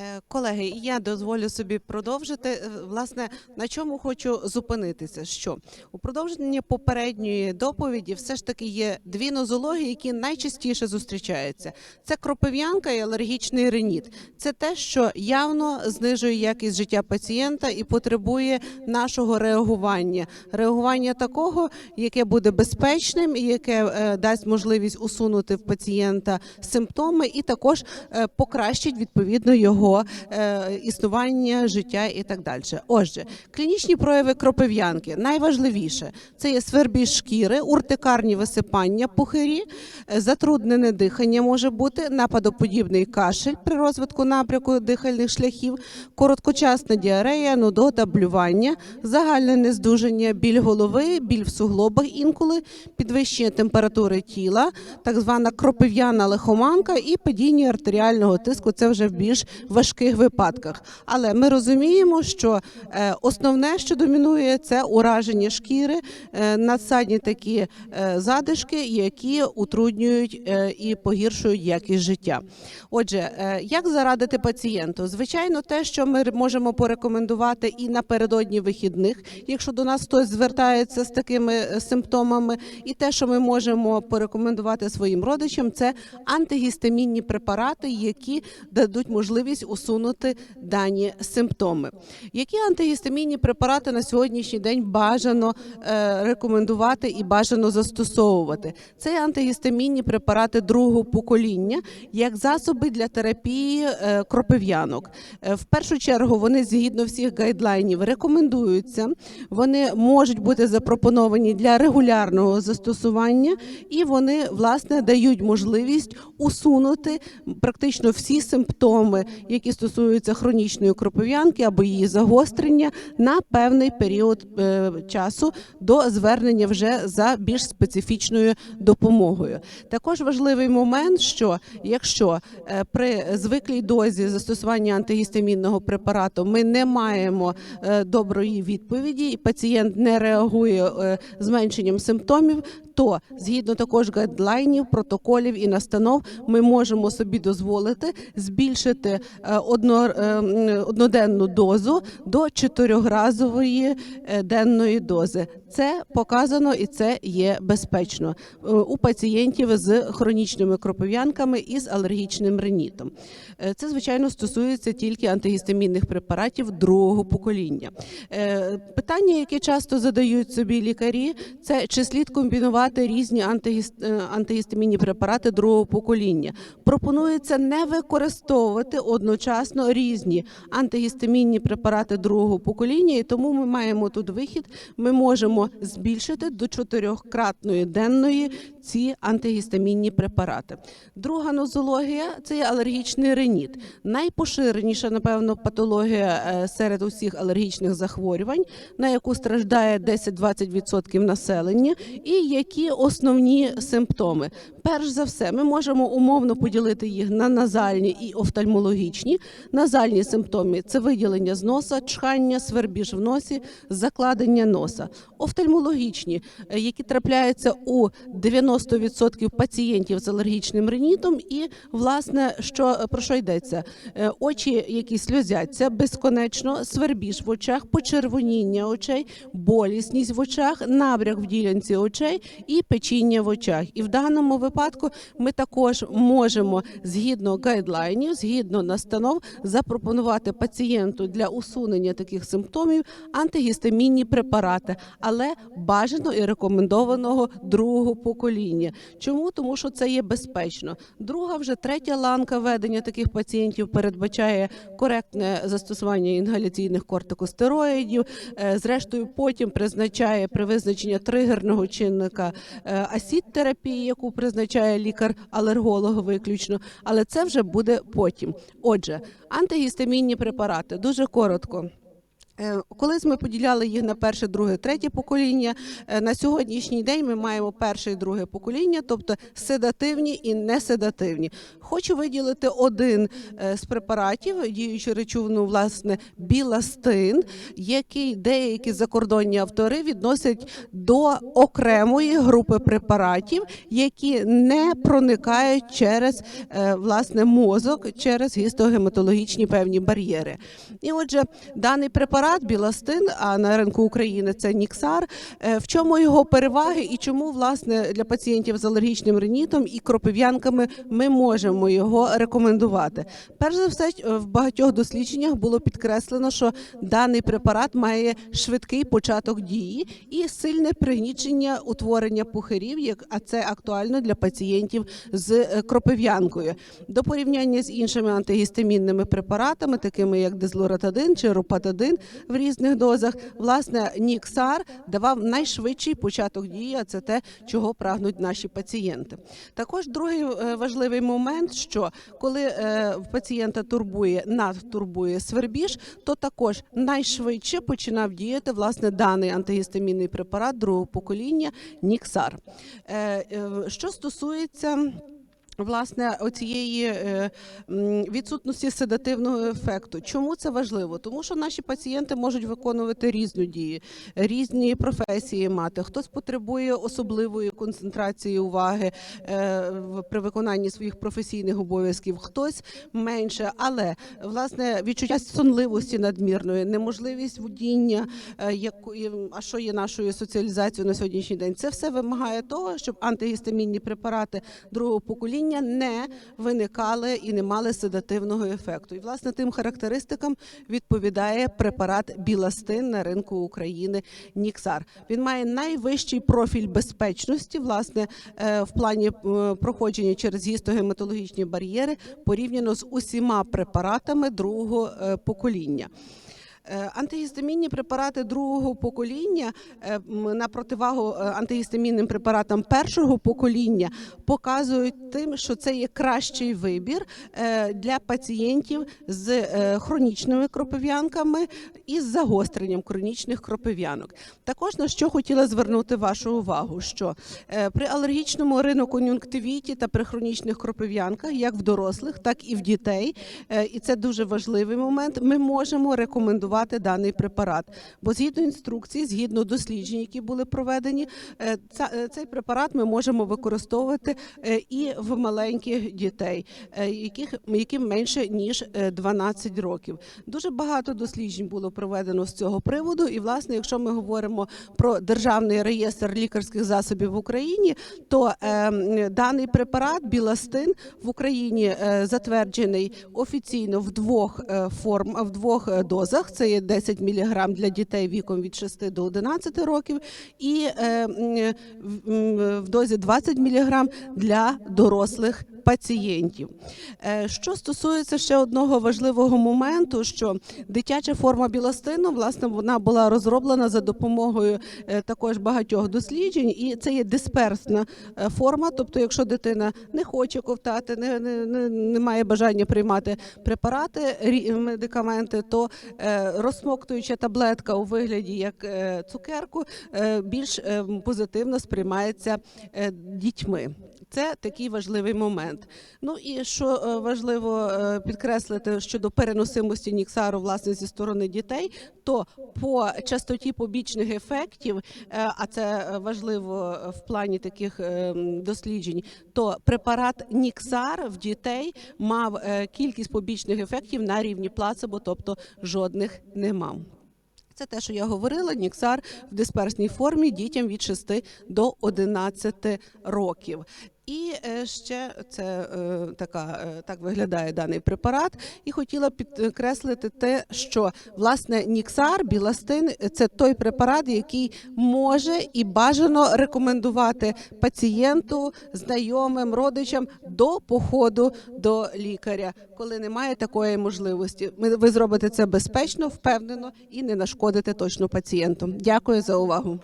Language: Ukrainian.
Е, Колеги, я дозволю собі продовжити. Е, Власне, на чому хочу зупинитися? Що у продовженні попередньої доповіді все ж таки є дві нозології, які найчастіше зустрічаються: це кропив'янка і алергічний реніт. Це те, що явно знижує якість життя пацієнта і потребує нашого реагування. Реагування такого, яке буде безпечним, яке е, дасть можливість усунути в пацієнта симптоми, і також покращить відповідно його е, існування, життя і так далі. Отже, клінічні прояви кропив'янки найважливіше це є свербіж шкіри, уртикарні висипання, пухирі, е, затруднене дихання може бути, нападоподібний кашель при розвитку напрямку дихальних шляхів, короткочасна діарея, нудота, блювання, загальне нездужання, біль голови, біль в суглобах інколи, підвищення температури тіла, так звана кропив'яна лихоманка і падіння артеріального тиску. Це вже більш важких випадках. Але ми розуміємо, що е, основне, що домінує, це ураження шкіри, е, надсадні такі е, задишки, які утруднюють і погіршують якість життя. Отже, як зарадити пацієнту? Звичайно, те, що ми можемо порекомендувати і напередодні вихідних, якщо до нас хтось звертається з такими симптомами, і те, що ми можемо порекомендувати своїм родичам, це антигістамінні препарати, які дадуть можливість усунути дані симптоми. Які антигістамінні препарати на сьогоднішній день бажано е, рекомендувати і бажано застосовувати? Це антигістамінні препарати другого покоління, як засоби для терапії е, кропив'янок. Е, В першу чергу вони згідно всіх гайдлайнів рекомендуються. Вони можуть бути запропоновані для регулярного застосування, і вони власне дають можливість усунути практично всі симптоми, які стосуються хронічної кропив'янки або її загострення на певний період е, часу до звернення вже за більш специфічною допомогою. Також важливий момент, що якщо е, при звиклій дозі застосування антигістамінного препарату ми не маємо е, доброї відповіді, і пацієнт не реагує зменшенням симптомів, то згідно також гайдлайнів, протоколів і настанов, ми можемо собі дозволити збільшити одноденну дозу до чотирьохразової е, денної дози. Це показано і це є безпечно е, у пацієнтів з хронічними кропив'янками і з алергічним ринітом. Е, Це звичайно стосується тільки антигістамінних препаратів другого покоління. Е, Питання, яке часто задають собі лікарі, це чи слід комбінувати різні антигіст... е, антигістамінні препарати другого покоління. Пропонується не використовувати одночасно різні антигістамінні препарати другого покоління, і тому ми маємо тут вихід. Ми можемо збільшити до чотирьохкратної денної ці антигістамінні препарати. Друга нозологія це є алергічний реніт. Найпоширеніша, напевно, патологія е, серед усіх алергічних захворювань, на яку страждає 10-20% населення, і які основні симптоми. Перш за все, ми можемо умовно поділити їх на назальні і офтальмологічні. Назальні симптоми це виділення з носа, чхання, свербіж в носі, закладення носа. Офтальмологічні, е, які трапляються у 90% пацієнтів з алергічним ринітом, і власне що про що йдеться? Е, Очі, які сльозяться безконечно, свербіж в очах, почервоніння очей, болісність в очах, набряк в ділянці очей і печіння в очах. І в даному випадку ми також можемо згідно гайдлайнів, згідно настанов, запропонувати пацієнту для усунення таких симптомів антигістамінні препарати, але бажано і рекомендованого другого покоління. Чому? Тому що це є безпечно. Друга, вже третя ланка ведення таких пацієнтів передбачає коректне застосування інгаляційних кортикостероїдів. Е, Зрештою, потім призначає при визначенні тригерного чинника е, асід-терапії, яку призначає лікар-алерголог виключно. Але це вже буде потім. Отже, антигістамінні препарати дуже коротко. Е, Колись ми поділяли їх на перше, друге, третє покоління. Е, На сьогоднішній день ми маємо перше і друге покоління, тобто седативні і неседативні. Хочу виділити один е, з препаратів, діючу речовину, власне, біластин, який деякі закордонні автори відносять до окремої групи препаратів, які не проникають через власне мозок, через гістогематологічні певні бар'єри. І отже, даний препарат біластин, а на ринку України це Ніксар. Е, В чому його переваги і чому власне для пацієнтів з алергічним ринітом і кропив'янками ми можемо його рекомендувати? Перш за все, е, в багатьох дослідженнях було підкреслено, що даний препарат має швидкий початок дії і сильне пригнічення утворення пухирів, як а це актуально для пацієнтів з е, кропив'янкою. До порівняння з іншими антигістамінними препаратами, такими як дезлоратадин чи ропатадин в різних дозах, власне, Ніксар давав найшвидший початок дії, а це те, чого прагнуть наші пацієнти. Також другий е, важливий момент, що коли е, пацієнта турбує надтурбує свербіж, то також найшвидше починав діяти власне даний антигістамінний препарат другого покоління Ніксар. Е, Що стосується Власне, оцієї е, відсутності седативного ефекту. Чому це важливо? Тому що наші пацієнти можуть виконувати різну дії, різні професії мати. Хтось потребує особливої концентрації уваги е, при виконанні своїх професійних обов'язків, хтось менше. Але власне відчуття сонливості надмірної, неможливість водіння, е, якої а що є нашою соціалізацією на сьогоднішній день, це все вимагає того, щоб антигістамінні препарати другого покоління не виникали і не мали седативного ефекту. І власне тим характеристикам відповідає препарат Біластин на ринку України Ніксар. Він має найвищий профіль безпечності, власне, е, в плані е, проходження через гістогематологічні бар'єри порівняно з усіма препаратами другого е, покоління. Е, Антигістамінні препарати другого покоління е, на противагу е, антигістамінним препаратам першого покоління показують тим, що це є кращий вибір для пацієнтів з хронічними кропив'янками і з загостренням хронічних кропив'янок. Також на що хотіла звернути вашу увагу, що при алергічному ринокон'юнктивіті та при хронічних кропив'янках, як в дорослих, так і в дітей, і це дуже важливий момент. Ми можемо рекомендувати даний препарат, бо згідно інструкції, згідно досліджень, які були проведені, е, е, цей препарат ми можемо використовувати е, і в маленьких дітей, яких яким менше ніж е, 12 років. Дуже багато досліджень було проведено з цього приводу. І, власне, якщо ми говоримо про державний реєстр лікарських засобів в Україні, то е, даний препарат Біластин в Україні затверджений офіційно в двох форм в двох дозах. Це є 10 мг для дітей віком від 6 до 11 років, і е, в- дозі 20 мг для дорослих. Пацієнтів, Е, що стосується ще одного важливого моменту, що дитяча форма біластину, власне, вона була розроблена за допомогою е, також багатьох досліджень, і це є дисперсна е, форма. Тобто, якщо дитина не хоче ковтати, не, не, не, має бажання приймати препарати, медикаменти, то розсмоктуюча таблетка у вигляді як цукерку більш е, позитивно сприймається дітьми. Це такий важливий момент. Ну і що е, важливо е, підкреслити щодо переносимості Ніксару власне зі сторони дітей, то по частоті побічних ефектів, е, а це важливо в плані таких досліджень, то препарат Ніксар в дітей мав кількість побічних ефектів на рівні плацебо, тобто жодних не мав. Це те, що я говорила. Ніксар в дисперсній формі дітям від 6 до 11 років. І е, ще це е, така е, так виглядає даний препарат. І хотіла підкреслити те, що власне Ніксар, Біластин це той препарат, який може і бажано рекомендувати пацієнту, знайомим, родичам до походу до лікаря, коли немає такої можливості. Ви зробите це безпечно, впевнено і не нашкодите точно пацієнту. Дякую за увагу.